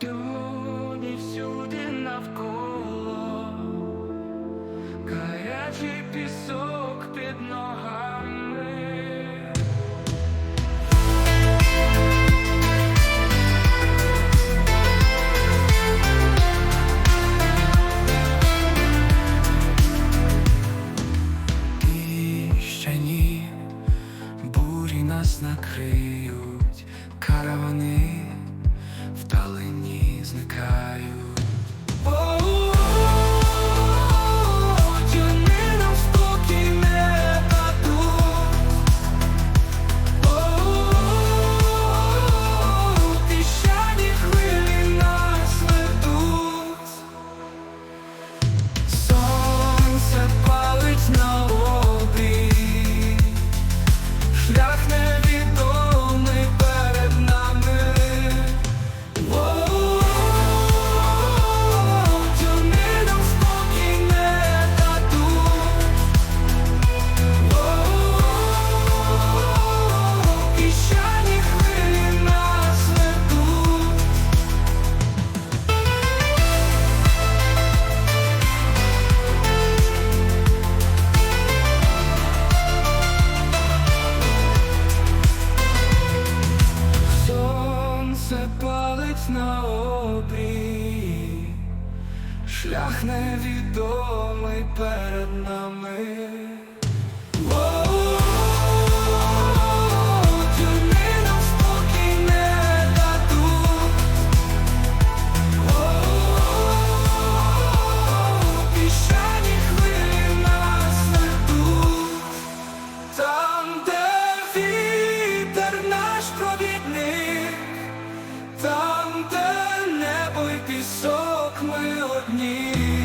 Дюні всюди навколо, гарячий пісок під ногами. Піщані бурі нас накриють, каравани вдалині зникають. Сонце палить на обрі, шлях невідомий перед нами. Пісок ми одні.